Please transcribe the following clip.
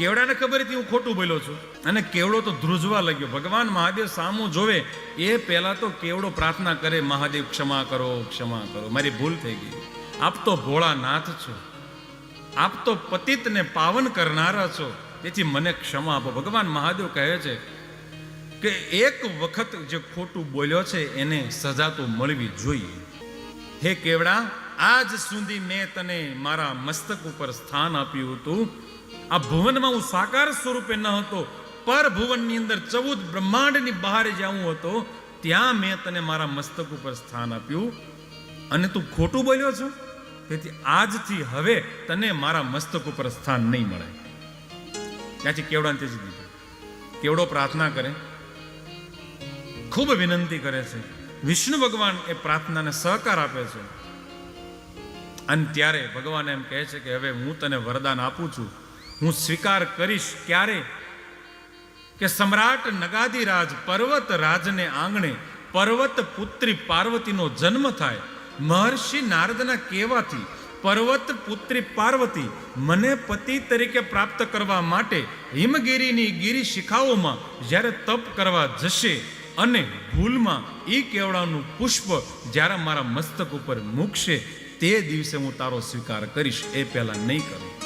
કેવડાને ખબર હતી? હું ખોટું બોલ્યો છું. અને કેવડો તો ધ્રુજવા લાગ્યો. ભગવાન મહાદેવ સામું જોવે, એ પહેલાં તો કેવડો પ્રાર્થના કરે, મહાદેવ, ક્ષમા કરો ક્ષમા કરો. મારી ભૂલ થઈ ગઈ. આપ તો ભોળાનાથ છો. આપ તો પતિતને પાવન કરનારા છો. તેથી મને ક્ષમા આપો. ભગવાન મહાદેવ કહે છે કે એક વખત જે ખોટું બોલ્યો છે, એને સજા તો મળવી જોઈએ. હે કેવડા, આજ સુધી મેં તને મારા મસ્તક ઉપર સ્થાન આપ્યું હતું. આ ભુવનમાં હું સાકાર સ્વરૂપે ન હતો, પર ભુવનની અંદર ચૌદ બ્રહ્માંડની બહાર જ્યાં હું હતો, ત્યાં મેં તને મારા મસ્તક ઉપર સ્થાન આપ્યું. અને તું ખોટું બોલ્યો છો? તેથી આજથી હવે તને મારા મસ્તક ઉપર સ્થાન નહીં મળે. ત્યાંથી કેવડાને તેજી દીધું? કેવડો પ્રાર્થના કરે? ખૂબ વિનંતી કરે છે. વિષ્ણુ ભગવાન એ પ્રાર્થનાને સહકાર આપે છે. અને ત્યારે ભગવાન એમ કહે છે કે હવે હું તને વરદાન આપું છું. હું સ્વીકાર કરીશ ક્યારે? કે સમ્રાટ નગાદીરાજ પર્વત રાજને આંગણે પર્વત પુત્રી પાર્વતીનો જન્મ થાય. મહર્ષિ નારદના કહેવાથી પર્વત પુત્રી પાર્વતી મને પતિ તરીકે પ્રાપ્ત કરવા માટે હિમગીરીની ગીરી શિખાઓમાં જ્યારે તપ કરવા જશે અને ભૂલમાં એ કેવડાનું પુષ્પ જ્યારે મારા મસ્તક ઉપર મૂકશે, તે દિવસે હું તારો સ્વીકાર કરીશ. એ પહેલાં નહીં કરું.